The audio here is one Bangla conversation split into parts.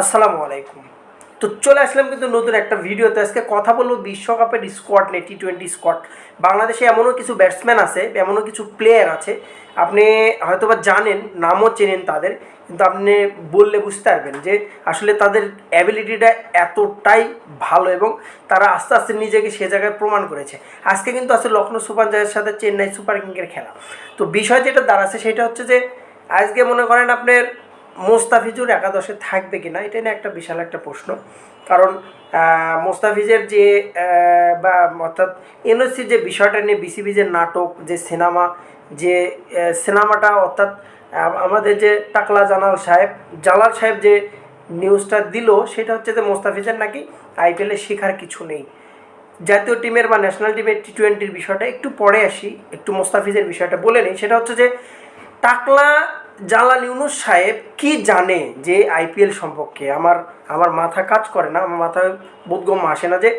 আসসালামু আলাইকুম। তো চলে আসলাম কিন্তু নতুন একটা ভিডিওতে। আজকে কথা বলব বিশ্বকাপের স্কোয়াড নিয়ে টি টোয়েন্টি স্কোয়াড বাংলাদেশে এমনও কিছু ব্যাটসম্যান আছে, এমনও কিছু প্লেয়ার আছে। আপনি হয়তোবা জানেন, নামও চেনেন তাদের, কিন্তু আপনি বললে বুঝতে পারবেন যে আসলে তাদের অ্যাবিলিটিটা এতটাই ভালো এবং তারা আস্তে আস্তে নিজেকে সে জায়গায় প্রমাণ করেছে। আজকে কিন্তু আছে লখনৌ সুপার সাথে চেন্নাই সুপার কিংয়ের খেলা। তো বিষয় যেটা দাঁড়াচ্ছে সেটা হচ্ছে যে, আজকে মনে করেন আপনার মোস্তাফিজুর একাদশে থাকবে কি না এটা নিয়ে একটা বিশাল একটা প্রশ্ন। কারণ মোস্তাফিজের যে বা অর্থাৎ এনওসির যে বিষয়টা নিয়ে বিসিবি যে নাটক, যে সিনেমা, যে সিনেমাটা, অর্থাৎ আমাদের যে টাকলা জালাল সাহেব জালাল সাহেব যে নিউজটা দিল, সেটা হচ্ছে যে মোস্তাফিজের নাকি আইপিএলে শেখার কিছু নেই। জাতীয় টিমের বা ন্যাশনাল টিমের টি টোয়েন্টির বিষয়টা, একটু পরে আসি, একটু মোস্তাফিজের বিষয়টা বলে নিই। সেটা হচ্ছে যে, টাকলা জালাল ইউনুস সাহেব কি জানে যে আইপিএল সম্পর্কে? আমার আমার মাথা কাজ করে না, আমার মাথায় বোধগম্য আসে না যে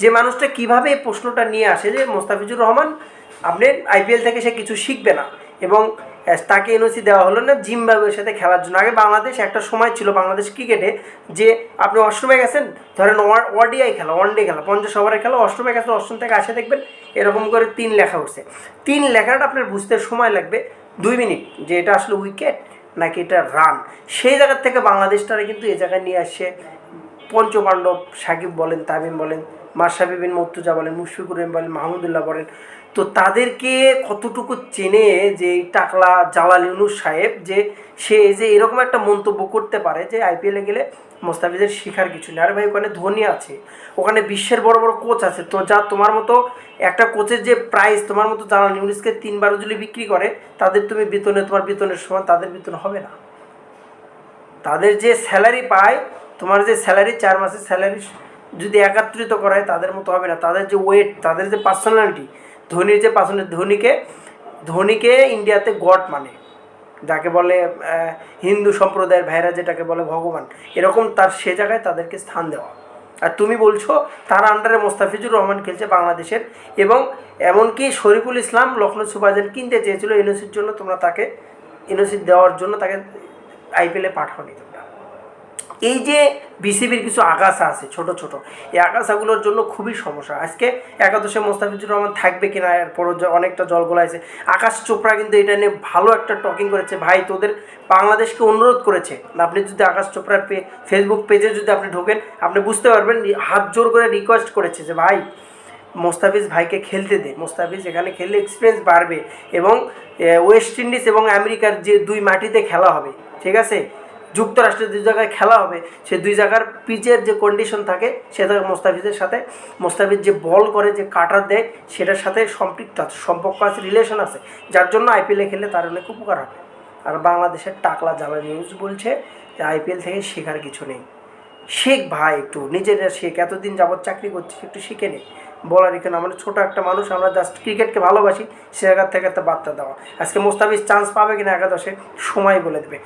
যে মানুষটা কীভাবে এই প্রশ্নটা নিয়ে আসে যে, মোস্তাফিজুর রহমান, আপনি আইপিএল থেকে সে কিছু শিখবে না। এবং তাকে এনওসি দেওয়া হলো না জিম্বাবুয়ের সাথে খেলার জন্য। আগে বাংলাদেশ একটা সময় ছিল বাংলাদেশ ক্রিকেটে যে, আপনি অষ্টমে গেছেন, ধরেন ওয়াডিআই খেলা ওয়ান ডে খেলা, পঞ্চাশ ওভারের খেলা, অষ্টমে গেছেন, অষ্টম থেকে আসে দেখবেন, এরকম করে তিন লেখা উঠছে। তিন লেখাটা আপনার বুঝতে সময় লাগবে। দুই মিনিট, যে এটা আসলে উইকেট নাকি এটা রান সেই জায়গার থেকে বাংলাদেশটারে কিন্তু এ জায়গায় নিয়ে আসছে পঞ্চপাণ্ডব সাকিব বলেন, তামিম বলেন মাশরাফি বিন মর্তুজা বলেন, মুশফিকুর রহিম বলেন, মাহমুদুল্লাহ বলেন। তো তাদেরকে কতটুকু চেনে যে এই টাকলা জালাল ইউনুস সাহেব যে সে যে এরকম একটা মন্তব্য করতে পারে যে আইপিএলে গেলে মোস্তাফিজের শিখার কিছু নেই। আরে ভাই, ওখানে ধোনি আছে, ওখানে বিশ্বের বড় বড় কোচ আছে। তো যা তোমার মতো একটা কোচের যে প্রাইস তোমার মতো জালাল ইউনুসকে তিনবার যদি বিক্রি করে, তাদের তুমি বেতনে, তোমার বেতনের সমান, তাদের বেতন হবে না। তাদের যে স্যালারি পায়, তোমার যে স্যালারি চার মাসের স্যালারি যদি একাত্রিত করা হয় তাদের মতো হবে না। তাদের যে ওয়েট তাদের যে পার্সোনালিটি ধোনির যে পার্সোনালিটি ধোনিকে ধোনিকে ইন্ডিয়াতে গড মানে। যাকে বলে হিন্দু সম্প্রদায়ের ভাইরা যেটাকে বলে ভগবান, এরকম তার সে জায়গায় তাদেরকে স্থান দেওয়া। আর তুমি বলছো, তার আন্ডারে মোস্তাফিজুর রহমান খেলছে বাংলাদেশের এবং এমনকি শরীফুল ইসলাম লখনৌ সুপারজেন কিনতে চেয়েছিল এনওসির জন্য, তোমরা তাকে এনওসি দেওয়ার জন্য তাকে আইপিএলে পাঠাওনি এই যে বিসিবির কিছু আগাছা আছে, ছোট ছোট, এই আগাছাগুলোর জন্য খুবই সমস্যা। আজকে একাদশে মোস্তাফিজুর রহমান থাকবে কিনা, এরপরও অনেকটা জল গোলাইছে। আকাশ চোপড়া কিন্তু এটা নিয়ে ভালো একটা টকিং করেছে। ভাই, তোদের বাংলাদেশকে অনুরোধ করেছে আপনি যদি আকাশ চোপড়ার পে ফেসবুক পেজে যদি আপনি ঢোকেন, আপনি বুঝতে পারবেন হাত জোর করে রিকোয়েস্ট করেছে যে, ভাই, মোস্তাফিজ ভাইকে খেলতে দে। মোস্তাফিজ এখানে খেললে এক্সপিরিয়েন্স বাড়বে এবং ওয়েস্ট ইন্ডিজ এবং আমেরিকার যে দুই মাটিতে খেলা হবে, ঠিক আছে? যুক্তরাষ্ট্রের দুই জায়গায় খেলা হবে, সে দুই জায়গার পিচের যে কন্ডিশন থাকে, সেটা মোস্তাফিজের সাথে, মোস্তাফিজ যে বল করে, যে কাটার দেয়, সেটার সাথে সম্পৃক্ত আছে, সম্পর্ক আছে রিলেশন আছে। যার জন্য আইপিএলে খেললে তার অনেক উপকার হবে। আর বাংলাদেশের টাকলা জ্বালা নিউজ বলছে যে আইপিএল থেকে শেখার কিছু নেই। শেখ ভাই একটু, নিজেরা শেখ, এতদিন যাবৎ চাকরি করছিস একটু শিখে নে। বলার এখানে আমরা ছোটো একটা মানুষ, আমরা জাস্ট ক্রিকেটকে ভালোবাসি, সে জায়গার থেকে একটা বার্তা দেওয়া। আজকে মোস্তাফিজ চান্স পাবে কিনা একাদশে, সময় বলে দেবে।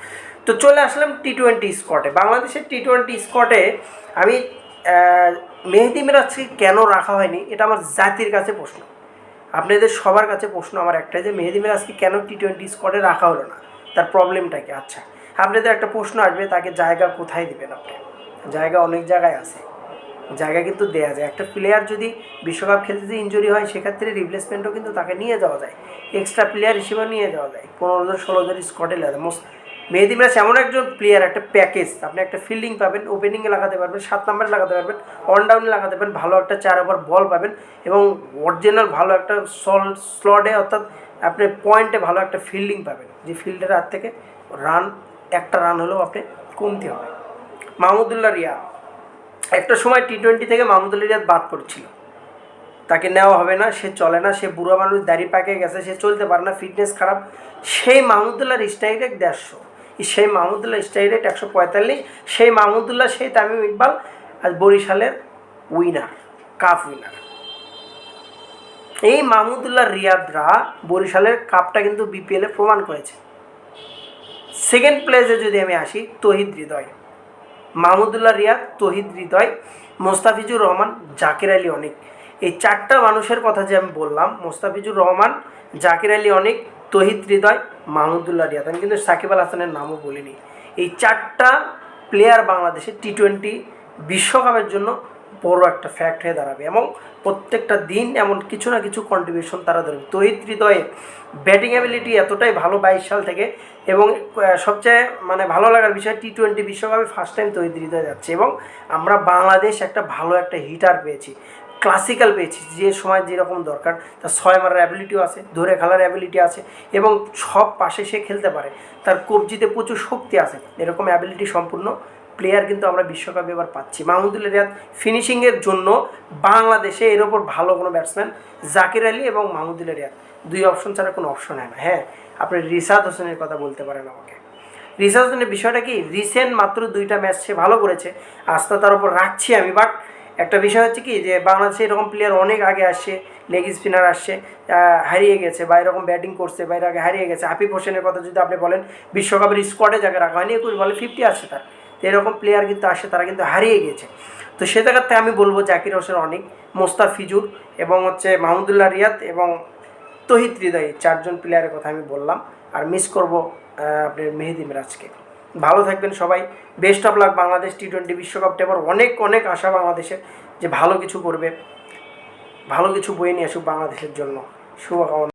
তো চলে আসলাম টি টোয়েন্টি স্কটে বাংলাদেশের টি টোয়েন্টি স্কটে আমি মেহেদি মিরাজকে কেন রাখা হয়নি, এটা আমার জাতির কাছে প্রশ্ন। আপনাদের সবার কাছে প্রশ্ন আমার একটাই যে, মেহেদি মিরাজকে কেন টি টোয়েন্টি স্কোয়াডে রাখা হলো না? তার প্রবলেমটা কি? আচ্ছা আপনাদের একটা প্রশ্ন আসবে, তাকে জায়গা কোথায় দিবেন আপনি? জায়গা অনেক জায়গায় আছে। জায়গা কিন্তু দেয়া যায়। একটা প্লেয়ার যদি বিশ্বকাপ খেলতে যদি ইঞ্জুরি হয়, সেক্ষেত্রে রিপ্লেসমেন্টও কিন্তু তাকে নিয়ে যাওয়া যায়। এক্সট্রা প্লেয়ার হিসেবেও নিয়ে যাওয়া যায়। পনেরো জন, ষোলো জন স্কটে লাগে মোস্ট মেহেদি মিরাজ এমন একজন প্লেয়ার একটা প্যাকেজ আপনি একটা ফিল্ডিং পাবেন ওপেনিংয়ে লাগাতে পারবেন, সাত নম্বরে লাগাতে পারবেন ডাউনে লাগাতে পারবেন, ভালো একটা চার ওভার বল পাবেন এবং অরিজিনাল ভালো একটা সল স্লটে অর্থাৎ আপনি পয়েন্টে ভালো একটা ফিল্ডিং পাবেন। যে ফিল্ডের হাত থেকে রান একটা রান হলেও আপনি কমতে হবে। মাহমুদুল্লাহ রিয়া একটা সময় টি টোয়েন্টি থেকে মাহমুদুল্লাহ রিয়াদ বাদ পড়ছিল। তাকে নেওয়া হবে না, সে চলে না, সে বুড়ো মানুষ দাড়ি পাকে গেছে, সে চলতে পারে না ফিটনেস খারাপ। সেই মাহমুদুল্লাহর স্ট্রাইক রেট দেড়শো। সেই মাহমুদুল্লাহ স্ট্রাইক রেট একশো পঁয়তাল্লিশ, সেই মাহমুদুল্লাহ সেই তামিম ইকবাল আজ বরিশালের উইনার কাপ উইনার এই মাহমুদুল্লাহ রিয়াদরা বরিশালের কাপটা কিন্তু বিপিএলে প্রমাণ করেছে। সেকেন্ড প্লেসে যদি আমি আসি, তহিদ হৃদয়। মাহমুদুল্লাহ রিয়াদ, তহিদ হৃদয়, মোস্তাফিজুর রহমান, জাকির আলী অনেক। এই চারটা মানুষের কথা যে আমি বললাম, মোস্তাফিজুর রহমান, জাকির আলী অনেক, তহিদ হৃদয়, মাহমুদুল্লাহ রিয়াদ। আমি কিন্তু সাকিব আল হাসানের নামও বলিনি। এই চারটা প্লেয়ার বাংলাদেশে টি টোয়েন্টি বিশ্বকাপের জন্য বড় একটা ফ্যাক্ট হয়ে দাঁড়াবে এবং প্রত্যেকটা দিন এমন কিছু না কিছু কন্ট্রিবিউশন তারা ধরবে। তহিদ হৃদয়ে ব্যাটিং অ্যাবিলিটি এতটাই ভালো বাইশ সাল থেকে এবং সবচেয়ে মানে ভালো লাগার বিষয় টি টোয়েন্টি বিশ্বকাপে ফার্স্ট টাইম তৈরি দিতে যাচ্ছে এবং আমরা বাংলাদেশ একটা ভালো একটা হিটার পেয়েছি ক্লাসিক্যাল পেয়েছি, যে সময় যেরকম দরকার। তার ছয় মারার অ্যাবিলিটিও আছে, ধরে খেলার অ্যাবিলিটি আছে এবং সব পাশে সে খেলতে পারে। তার কবজিতে প্রচুর শক্তি আছে, এরকম অ্যাবিলিটি সম্পূর্ণ প্লেয়ার কিন্তু আমরা বিশ্বকাপে এবার পাচ্ছি। মাহমুদুল রিয়াদ ফিনিশিংয়ের জন্য বাংলাদেশে এর ওপর ভালো কোনো ব্যাটসম্যান জাকির আলী এবং মাহমুদুল রিয়াদ। দুই অপশন ছাড়া কোনো অপশন হয় না। হ্যাঁ আপনি রিসাদ হোসেনের কথা বলতে পারেন আমাকে। রিসাদ হোসেনের বিষয়টা কি? রিসেন্ট মাত্র দুইটা ম্যাচ সে ভালো করেছে, আস্থা তার উপর রাখছি আমি বাট একটা বিষয় হচ্ছে কি যে বাংলাদেশে এরকম প্লেয়ার অনেক আগে আসছে লেগ স্পিনার আসছে হারিয়ে গেছে বা এরকম ব্যাটিং করছে বা এর আগে হারিয়ে গেছে। আফিফ হোসেনের কথা যদি আপনি বলেন, বিশ্বকাপের স্কোয়াডে যাকে রাখা হয়নি, একুশ বলে ফিফটি আছে তার। তো এরকম প্লেয়ার কিন্তু আসে, তারা কিন্তু হারিয়ে গেছে। তো সে জায়গার থেকে আমি বলব জাকির হোসেন অনেক, মোস্তাফিজুর এবং হচ্ছে মাহমুদুল্লাহ রিয়াদ এবং তহিদ হৃদয়, চারজন প্লেয়ারের কথা আমি বললাম। আর মিস করব আপনার মেহেদি মিরাজকে। ভালো থাকবেন সবাই। Best of luck Bangladesh T twenty বিশ্বকাপটা এবার অনেক অনেক আশা বাংলাদেশের যে ভালো কিছু করবে, ভালো কিছু বয়ে নিয়ে আসুক বাংলাদেশের জন্য। শুভকামনা।